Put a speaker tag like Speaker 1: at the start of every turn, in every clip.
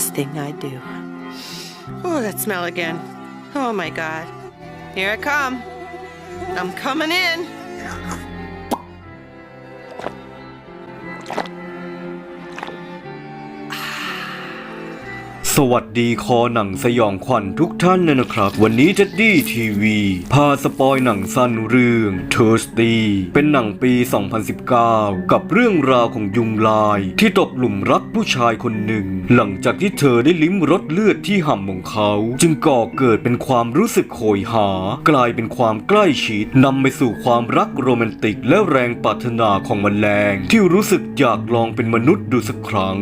Speaker 1: last thing I do. Oh, that smell again. Oh my god. Here I come. I'm coming in.
Speaker 2: วัสดีคอหนังสยองขวัญทุกท่านเลยนะครับ วันนี้เจดดี้ทีวีพาสปอยหนังสั้นเรื่อง t h i r s t y เป็นหนังปี 2019 กับเรื่องราวของยุงลาย ที่ตกหลุมรักผู้ชายคนหนึ่ง หลังจากที่เธอได้ลิ้มรสเลือดที่ห่ำของเขา จึงก่อเกิดเป็นความรู้สึกโหยหา กลายเป็นความใกล้ชิดนำไปสู่ความรักโรแมนติกและแรงปรารถนาของแมลงที่รู้สึกอยากลองเป็นมนุษย์ดูสักครั้ง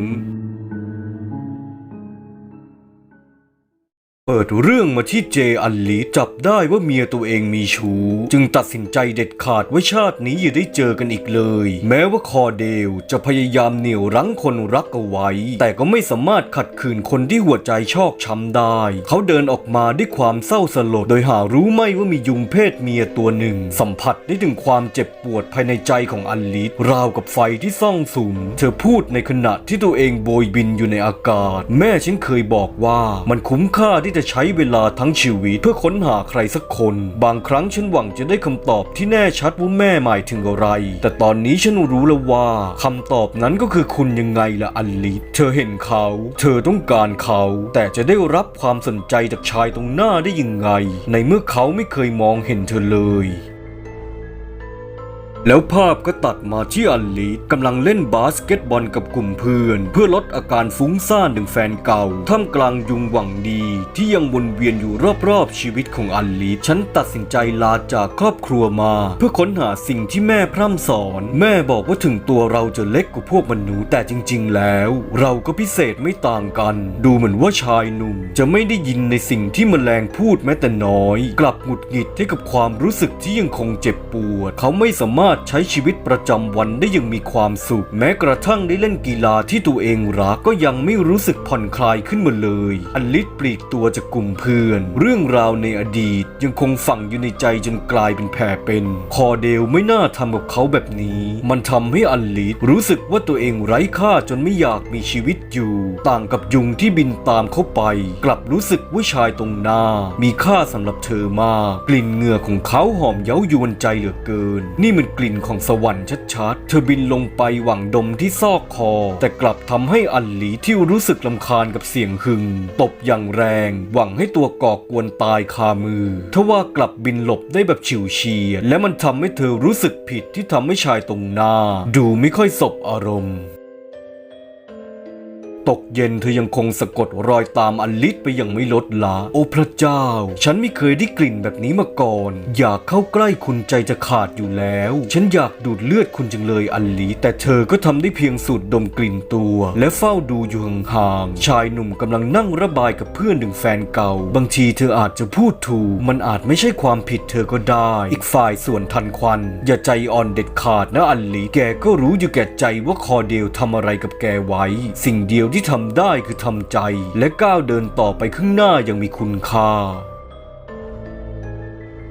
Speaker 2: เปิดเรื่องมาที่เจอันลีจับได้ว่าเมียตัวเองมีชู้ จึงตัดสินใจเด็ดขาดว่าชาตินี้อย่าได้เจอกันอีกเลย แม้ว่าคอเดลจะพยายามเหนี่ยวรั้งคนรักเอาไว้ แต่ก็ไม่สามารถขัดขืนคนที่หัวใจชอกช้ำได้ เขาเดินออกมาด้วยความเศร้าสลด โดยหารู้ไม่ว่ามียุงเพศเมียตัวหนึ่ง สัมผัสได้ถึงความเจ็บปวดภายในใจของอันลีราวกับไฟที่ซ่องสุม เธอพูดในขณะที่ตัวเองโบยบินอยู่ในอากาศ แม่ฉันเคยบอกว่ามันคุ้มค่าที่จะใช้เวลาทั้งชีวิตเพื่อค้นหาใครสักคน บางครั้งฉันหวังจะได้คำตอบที่แน่ชัดว่าแม่หมายถึงอะไร แต่ตอนนี้ฉันรู้แล้วว่าคำตอบนั้นก็คือคุณยังไงล่ะอันลิเธอเห็นเขา เธอต้องการเขา แต่จะได้รับความสนใจจากชายตรงหน้าได้ยังไง ในเมื่อเขาไม่เคยมองเห็นเธอเลย แล้วภาพก็ตัดมาที่อันลีดกำลังเล่นบาสเกตบอลกับกลุ่มเพื่อน เพื่อลดอาการฟุ้งซ่านถึงแฟนเก่า ท่ามกลางยุงหวังดี ที่ยังวนเวียนอยู่รอบๆชีวิตของอันลีดฉันตัดสินใจลาจากครอบครัวมา เพื่อค้นหาสิ่งที่แม่พร่ำสอน แม่บอกว่าถึงตัวเราจะเล็กกว่าพวกมนุษย์แต่จริง ๆ แล้ว เราก็พิเศษไม่ต่างกัน ดูเหมือนว่าชายหนุ่ม จะไม่ได้ยินในสิ่งที่แมลงพูดแม้แต่น้อย กลับหงุดหงิดให้กับความรู้สึกที่ยังคงเจ็บปวด เขาไม่สามารถใช้ชีวิตประจำวันได้อยังมีความสุข แม้กระทั่งได้เล่นกีฬาที่ตัวเองรักก็ยังไม่รู้สึกผ่อนคลายขึ้นมาเลย อลิศปลีกตัวจากกลุ่มเพื่อน เรื่องราวในอดีตยังคงฝังอยู่ในใจจนกลายเป็นแผลเป็น คอเดลไม่น่าทำกับเขาแบบนี้ มันทำให้อลิศรู้สึกว่าตัวเองไร้ค่าจนไม่อยากมีชีวิตอยู่ ต่างกับยุงที่บินตามเขาไป กลับรู้สึกว่าชายตรงหน้า มีค่าสำหรับเธอมาก กลิ่นเหงื่อของเขาหอมเย้ายวนใจเหลือเกิน นี่มันกลิ่นของสวรรค์ชัดๆ เธอบินลงไปหวังดมที่ซอกคอ แต่กลับทำให้อันหลีที่รู้สึกลำคาญกับเสียงหึง ตบอย่างแรง หวังให้ตัวก่อกวนตายคามือทว่ากลับบินหลบได้แบบฉิวเฉียดและมันทำให้เธอรู้สึกผิดที่ทำให้ชายตรงหน้า ดูไม่ค่อยสบอารมณ์ ตกเย็นเธอยังคงสะกดรอยตามอลิศไปอย่างไม่ลดละ โอ้พระเจ้า ฉันไม่เคยได้กลิ่นแบบนี้มาก่อน อยากเข้าใกล้คุณใจจะขาดอยู่แล้ว ฉันอยากดูดเลือดคุณจังเลยอลิศแต่เธอก็ทำได้เพียงสูดดมกลิ่นตัว และเฝ้าดูอยู่ห่างๆชายหนุ่มกำลังนั่งระบายกับเพื่อนถึงแฟนเก่า บางทีเธออาจจะพูดถูก มันอาจไม่ใช่ความผิดเธอก็ได้ อีกฝ่ายส่วนทันควัน อย่าใจอ่อนเด็ดขาดนะอันลีแกก็รู้อยู่แก่ใจว่าคอเดลทำอะไรกับแกไว้ สิ่งเดียวที่ที่ทำได้คือทำใจ และก้าวเดินต่อไปข้างหน้าอย่างมีคุณค่า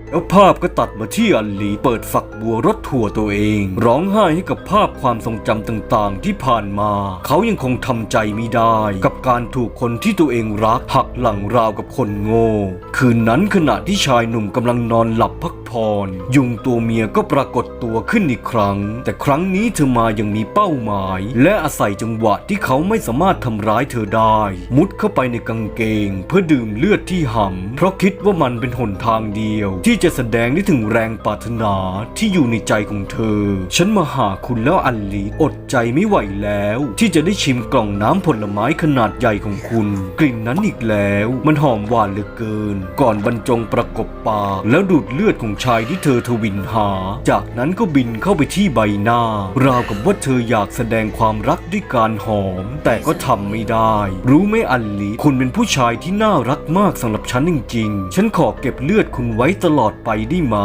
Speaker 2: แล้วภาพก็ตัดมาที่อันลีเปิดฝักบัวรถถั่วตัวเอง ร้องไห้ให้กับภาพความทรงจำต่างๆ ที่ผ่านมา เขายังคงทำใจไม่ได้ กับการถูกคนที่ตัวเองรักหักหลังราวกับคนโง่ คืนนั้นขณะที่ชายหนุ่มกำลังนอนหลับพักผ่อนยุงตัวเมียก็ปรากฏตัวขึ้นอีกครั้ง แต่ครั้งนี้เธอมายังมีเป้าหมาย และอาศัยจังหวะที่เขาไม่สามารถทำร้ายเธอได้ มุดเข้าไปในกางเกง เพื่อดื่มเลือดที่หำเพราะคิดว่ามันเป็นหนทางเดียว ที่จะแสดงได้ถึงแรงปรารถนาที่อยู่ในใจของเธอ ฉันมาหาคุณแล้วอันลีอดใจไม่ไหวแล้ว ที่จะได้ชิมกล่องน้ำผลไม้ขนาดใหญ่ของคุณ กลิ่นนั้นอีกแล้ว มันหอมหวานเหลือเกิน ก่อนบรรจงประกบปากแล้วดูดเลือดของชายที่เธอทวินหา จากนั้นก็บินเข้าไปที่ใบหน้า ราวกับว่าเธออยากแสดงความรักด้วยการหอม แต่ก็ทำไม่ได้ รู้ไหมอันลีคุณเป็นผู้ชายที่น่ารักมากสำหรับฉันจริงๆ ฉันขอเก็บเลือดคุณไว้ตลอดไปได้ไหม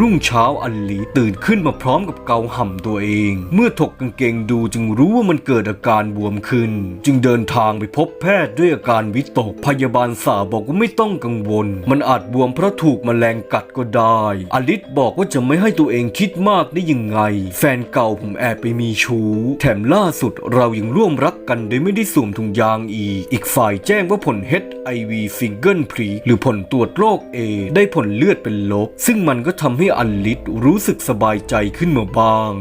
Speaker 2: รุ่งเช้าอัลลีตื่นขึ้นมาพร้อมกับเกาห่ำตัวเอง เมื่อถกกางเกงดูจึงรู้ว่ามันเกิดอาการบวมขึ้น จึงเดินทางไปพบแพทย์ด้วยอาการวิตก พยาบาลสาวบอกว่าไม่ต้องกังวล มันอาจบวมเพราะถูกแมลงกัดก็ได้ อลิสบอกว่าจะไม่ให้ตัวเองคิดมากได้ยังไง แฟนเก่าผมแอบไปมีชู้ แถมล่าสุดเรายังร่วมรักกันโดยไม่ได้สวมถุงยางอีก อีกฝ่ายแจ้งว่าผล HIV ฟิงเกิลพรีหรือผลตรวจโรคเอ ได้ผลเลือดเป็นลบ ซึ่งมันก็ทำให้อลิสรู้สึกสบายใจขึ้นมาบ้าง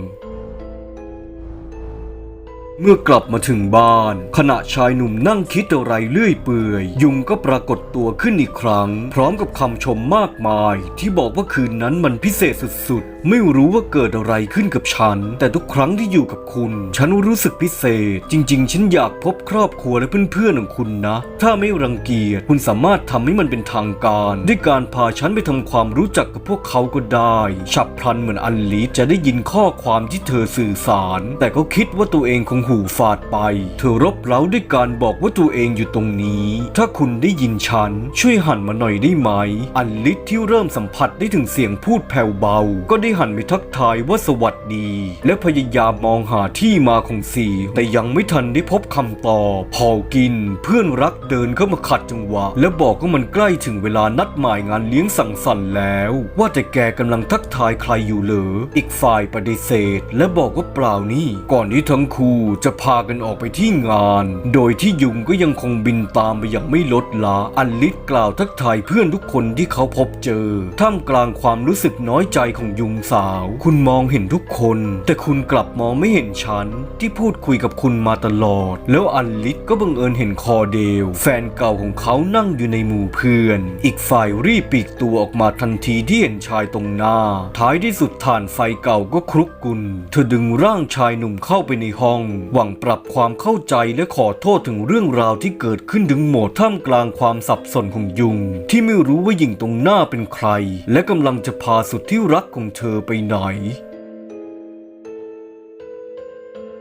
Speaker 2: เมื่อกลับมาถึงบ้าน ขณะชายหนุ่มนั่งคิดอะไรเลื่อยเปื่อย ยุงก็ปรากฏตัวขึ้นอีกครั้ง พร้อมกับคำชมมากมาย ที่บอกว่าคืนนั้นมันพิเศษสุดๆ ไม่รู้ว่าเกิดอะไรขึ้นกับฉัน แต่ทุกครั้งที่อยู่กับคุณ ฉันรู้สึกพิเศษ จริง ๆ ฉันอยากพบครอบครัวและเพื่อนๆของคุณนะ ถ้าไม่รังเกียจคุณสามารถทำให้มันเป็นทางการ ด้วยการพาฉันไปทำความรู้จักกับพวกเขาก็ได้ ฉับพลันเหมือนอันลีจะได้ยินข้อความที่เธอสื่อสาร แต่ก็คิดว่าตัวเองคงหูฝาดไป เธอรบเร้าด้วยการบอกว่าตัวเองอยู่ตรงนี้ ถ้าคุณได้ยินฉัน ช่วยหันมาหน่อยได้ไหม อันลิศที่เริ่มสัมผัสได้ถึงเสียงพูดแผ่วเบา ก็ได้หันไปทักทายว่าสวัสดี และพยายามมองหาที่มาของเสียงแต่ยังไม่ทันได้พบคำตอบพอกิน เพื่อนรักเดินเข้ามาขัดจังหวะ และบอกว่ามันใกล้ถึงเวลานัดหมายงานเลี้ยงสังสรรค์แล้ว ว่าแต่แกกำลังทักทายใครอยู่เหรออีกฝ่ายปฏิเสธ และบอกว่าเปล่านี่ ก่อนที่ทั้งคู่จะพากันออกไปที่งาน โดยที่ยุงก็ยังคงบินตามไปอย่างไม่ลดละอันลิศกล่าวทักทายเพื่อนทุกคนที่เขาพบเจอ ท่ามกลางความรู้สึกน้อยใจของยุงสาว คุณมองเห็นทุกคน แต่คุณกลับมองไม่เห็นฉัน ที่พูดคุยกับคุณมาตลอด แล้วอันลิศก็บังเอิญเห็นคอเดล แฟนเก่าของเขานั่งอยู่ในหมู่เพื่อน อีกฝ่ายรีบปีกตัวออกมาทันทีที่เห็นชายตรงหน้า ท้ายที่สุดฐานไฟเก่าก็คลุกกุนเธอดึงร่างชายหนุ่มเข้าไปในห้องหวังปรับความเข้าใจและขอโทษถึงเรื่องราวที่เกิดขึ้นถึงหมดท่ามกลางความสับสนของยุง ที่ไม่รู้ว่าหญิงตรงหน้าเป็นใคร และกำลังจะพาสุดที่รักของเธอไปไหน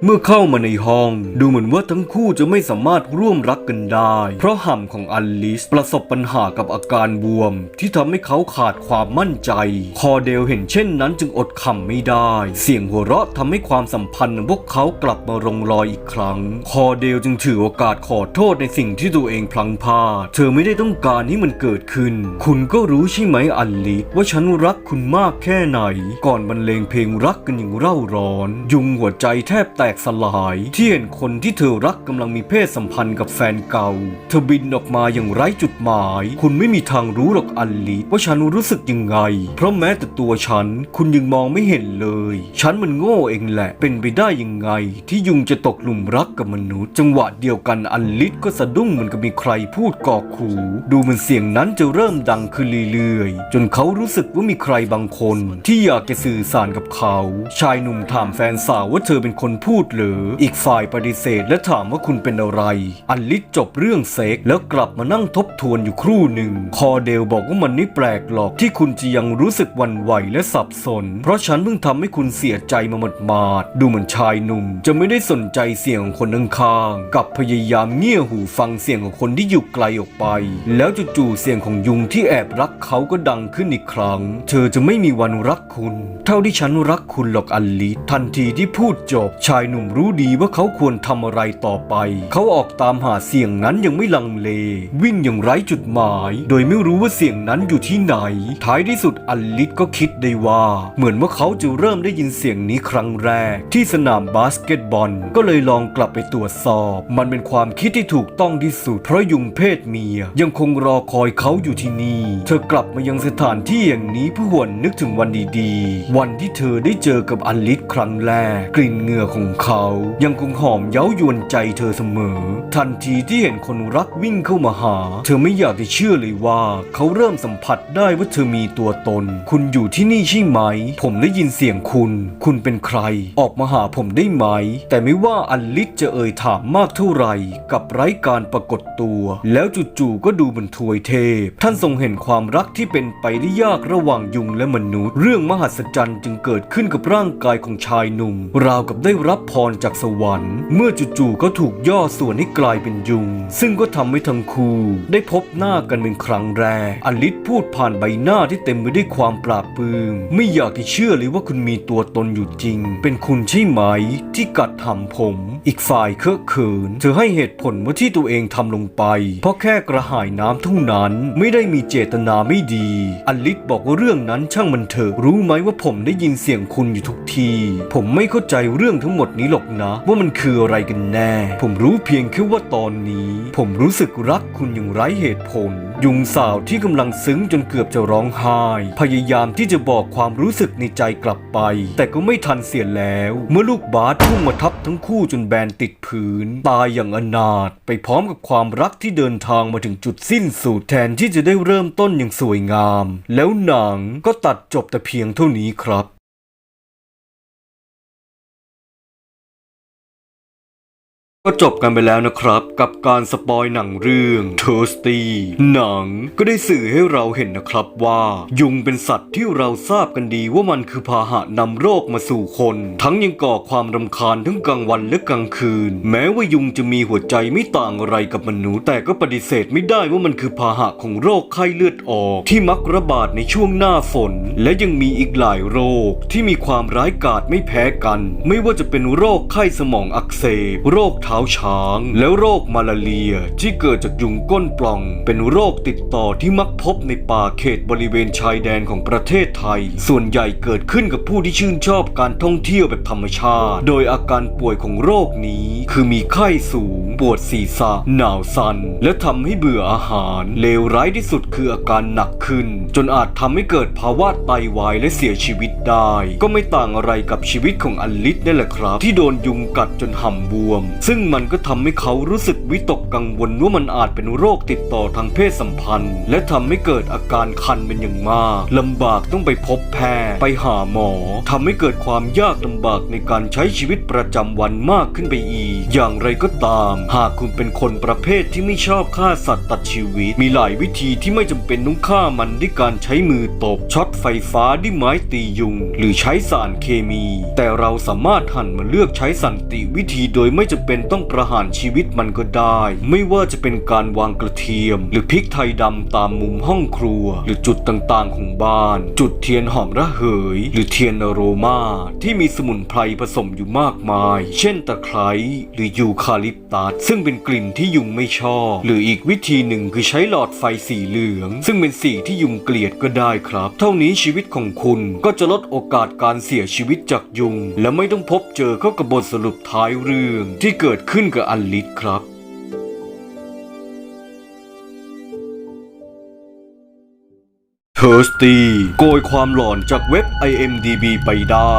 Speaker 2: เมื่อเข้ามาในห้อง ดูเหมือนว่าทั้งคู่จะไม่สามารถร่วมรักกันได้ เพราะห่ำของอลิสประสบปัญหากับอาการบวม ที่ทำให้เขาขาดความมั่นใจ คอเดลเห็นเช่นนั้นจึงอดขำไม่ได้ เสียงหัวเราะทำให้ความสัมพันธ์ของพวกเขากลับมาลงรอยอีกครั้ง คอเดลจึงถือโอกาสขอโทษในสิ่งที่ตัวเองพลังพลาดเธอไม่ได้ต้องการให้มันเกิดขึ้น คุณก็รู้ใช่ไหมอลิสว่าฉันรักคุณมากแค่ไหน ก่อนบรรเลงเพลงรักกันอย่างเร่าร้อน ยุงหัวใจแทบแตกสลายที่เห็นคนที่เธอรักกำลังมีเพศสัมพันธ์กับแฟนเก่า เธอบินออกมาอย่างไร้จุดหมาย คุณไม่มีทางรู้หรอกอัลลิว่าฉันรู้สึกยังไง เพราะแม้แต่ตัวฉัน คุณยังมองไม่เห็นเลย ฉันมันโง่เองแหละ เป็นไปได้ยังไง ที่ยุงจะตกหลุมรักกับมนุษย์ จังหวะเดียวกันอัลลิก็สะดุ้งเหมือนกับมีใครพูดกอกหูดูเหมันเสียงนั้นจะเริ่มดังขึ้นเรื่อยๆ จนเขารู้สึกว่ามีใครบางคน ที่อยากจะสื่อสารกับเขา ชายหนุ่มถามแฟนสาวว่าเธอเป็นคนพูดเหรือ อีกฝ่ายปฏิเสธและถามว่าคุณเป็นอะไร อันลิศจบเรื่องเซ็กแล้วกลับมานั่งทบทวนอยู่ครู่หนึ่ง คอเดลบอกว่ามันไม่แปลกหรอกที่คุณจะยังรู้สึกวันไหวและสับสน เพราะฉันเพิ่งทำให้คุณเสียใจมาหมดมาดดูเหมือนชายหนุ่ม จะไม่ได้สนใจเสียงของคนข้างๆกับพยายามเงี่ยหูฟังเสียงของคนที่อยู่ไกลออกไป แล้วจู่ๆเสียงของยุงที่แอบรักเขาก็ดังขึ้นอีกครั้ง เธอจะไม่มีวันรักคุณ เท่าที่ฉันรักคุณหรอกอันลิศทันทีที่พูดจบชายหนุ่มรู้ดีว่าเขาควรทำอะไรต่อไป เขาออกตามหาเสียงนั้นยังไม่ลังเล วิ่งอย่างไร้จุดหมาย โดยไม่รู้ว่าเสียงนั้นอยู่ที่ไหน ท้ายที่สุดอัลลิศก็คิดได้ว่า เหมือนว่าเขาจะเริ่มได้ยินเสียงนี้ครั้งแรก ที่สนามบาสเกตบอล ก็เลยลองกลับไปตรวจสอบ มันเป็นความคิดที่ถูกต้องที่สุด เพราะยุงเพศเมีย ยังคงรอคอยเขาอยู่ที่นี่ เธอกลับมายังสถานที่อย่างนี้เพื่อหวนนึกถึงวันดีๆ วันที่เธอได้เจอกับอัลลิศครั้งแรก กลิ่นเหงื่อของเขายังคงหอมเย้ายวนใจเธอเสมอ ทันทีที่เห็นคนรักวิ่งเข้ามาหา เธอไม่อยากจะเชื่อเลยว่า เขาเริ่มสัมผัสได้ว่าเธอมีตัวตน คุณอยู่ที่นี่ใช่ไหม ผมได้ยินเสียงคุณ คุณเป็นใคร ออกมาหาผมได้ไหม แต่ไม่ว่าอัลลิศจะเอ่ยถามมากเท่าไหร่ กับไร้การปรากฏตัว แล้วจู่ๆก็ดูเหมือนทวยเทพ ท่านทรงเห็นความรักที่เป็นไปได้ยากระหว่างยุงและมนุษย์ เรื่องมหัศจรรย์จึงเกิดขึ้นกับร่างกายของชายหนุ่ม ราวกับได้รับพรจากสวรรค์ เมื่อจู่ๆก็ถูกย่อส่วนให้กลายเป็นยุง ซึ่งก็ทำให้ทั้งคู่ได้พบหน้ากันเป็นครั้งแรก อลิสพูดผ่านใบหน้าที่เต็มไปด้วยความปราบปลื้มไม่อยากจะเชื่อเลยว่าคุณมีตัวตนอยู่จริง เป็นคุณใช่ไหม ที่กัดหำผม อีกฝ่ายเคอะเขิน เธอให้เหตุผลว่าที่ตัวเองทำลงไป เพราะแค่กระหายน้ำเท่านั้น ไม่ได้มีเจตนาไม่ดี อลิสบอกว่าเรื่องนั้นช่างมันเถอะรู้ไหมว่าผมได้ยินเสียงคุณอยู่ทุกที ผมไม่เข้าใจเรื่องทั้งหมดนี้หรอกนะ ว่ามันคืออะไรกันแน่ ผมรู้เพียงแค่ว่าตอนนี้ ผมรู้สึกรักคุณอย่างไร้เหตุผล ยุงสาวที่กำลังซึ้งจนเกือบจะร้องไห้ พยายามที่จะบอกความรู้สึกในใจกลับไป แต่ก็ไม่ทันเสียแล้ว เมื่อลูกบาสพุ่งมาทับทั้งคู่จนแบนติดพื้น ตายอย่างอนาถไปพร้อมกับความรักที่เดินทางมาถึงจุดสิ้นสุดแทนที่จะได้เริ่มต้นอย่างสวยงาม แล้วหนังก็ตัดจบแต่เพียงเท่านี้ครับ ก็จบกันไปแล้วนะครับ กับการสปอยหนังเรื่อง Thirsty หนังก็ได้สื่อให้เราเห็นนะครับว่า ยุงเป็นสัตว์ที่เราทราบกันดีว่ามันคือพาหะนำโรคมาสู่คน ทั้งยังก่อความรำคาญทั้งกลางวันและกลางคืน แม้ว่ายุงจะมีหัวใจไม่ต่างอะไรกับมนุษย์แต่ก็ปฏิเสธไม่ได้ว่ามันคือพาหะของโรคไข้เลือดออก ที่มักระบาดในช่วงหน้าฝน และยังมีอีกหลายโรค ที่มีความร้ายกาจไม่แพ้กัน ไม่ว่าจะเป็นโรคไข้สมองอักเสบโรคเท้าช้าง แล้วโรคมาลาเรียที่เกิดจากยุงก้นปล่อง เป็นโรคติดต่อที่มักพบในป่าเขตบริเวณชายแดนของประเทศไทย ส่วนใหญ่เกิดขึ้นกับผู้ที่ชื่นชอบการท่องเที่ยวแบบธรรมชาติ โดยอาการป่วยของโรคนี้ คือมีไข้สูง ปวดศีรษะ หนาวสัน่นและทำให้เบื่ออาหาร เลวร้ายที่สุดคืออาการหนักขึ้น จนอาจทำให้เกิดภาวะไตวายและเสียชีวิตได้ ก็ไม่ต่างอะไรกับชีวิตของอลิสนั่แหละครับ ที่โดนยุงกัดจนห่ำบวม ซึ่งมันก็ทำให้เขารู้สึกวิตกกังวลว่ามันอาจเป็นโรคติดต่อทางเพศสัมพันธ์ และทำให้เกิดอาการคันเป็นอย่างมากลำบากต้องไปพบแพทย์ไปหาหมอทำให้เกิดความยากลำบากในการใช้ชีวิตประจำวันมากขึ้นไปอีก อย่างไรก็ตาม หากคุณเป็นคนประเภทที่ไม่ชอบฆ่าสัตว์ตัดชีวิต มีหลายวิธีที่ไม่จำเป็นต้องฆ่ามันด้วยการใช้มือตบช็อตไฟฟ้าด้วยไม้ตียุง หรือใช้สารเคมี แต่เราสามารถหันมาเลือกใช้สันติวิธีโดยไม่จำเป็นต้อง้องประหารชีวิตมันก็ได้ ไม่ว่าจะเป็นการวางกระเทียม หรือพริกไทยดำตามมุมห้องครัว หรือจุดต่างๆของบ้าน จุดเทียนหอมระเหย หรือเทียนอโรมาที่มีสมุนไพรผสมอยู่มากมาย เช่นตะไคร้หรือยูคาลิปตัสซึ่งเป็นกลิ่นที่ยุงไม่ชอบ หรืออีกวิธีหนึ่งคือใช้หลอดไฟสีเหลือง ซึ่งเป็นสีที่ยุงเกลียดก็ได้ครับ เท่านี้ชีวิตของคุณก็จะลดโอกาสการเสียชีวิตจากยุง และไม่ต้องพบเจอเข้ากับบทสรุปท้ายเรื่องที่เกิดขึ้นกับอัลิสครับเฮอร์สตีโกยความหลอนจากเว็บ IMDB ไปได้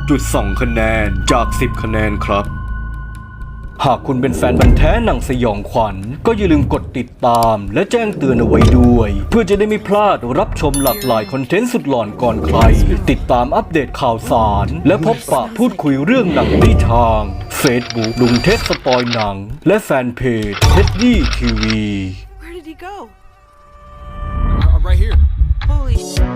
Speaker 2: 6.2 คะแนนจาก 10 คะแนนครับ หากคุณเป็นแฟนบันธุ์แท้หนังสยองขวัญ ก็อย่าลืมกดติดตาม และแจ้งเตือนเอาไว้ด้วย เพื่อจะได้ไม่พลาดรับชมหลากหลายคอนเทนต์สุดหลอนก่อนใคร ติดตามอัปเดตข่าวสาร และพบปะพูดคุยเรื่องหนังที่ทาง Facebook ลุงเทสสปอยหนัง และแฟนเพจเท็ดดี้ทีวี
Speaker 1: Where did he go? I'm right here. Holy.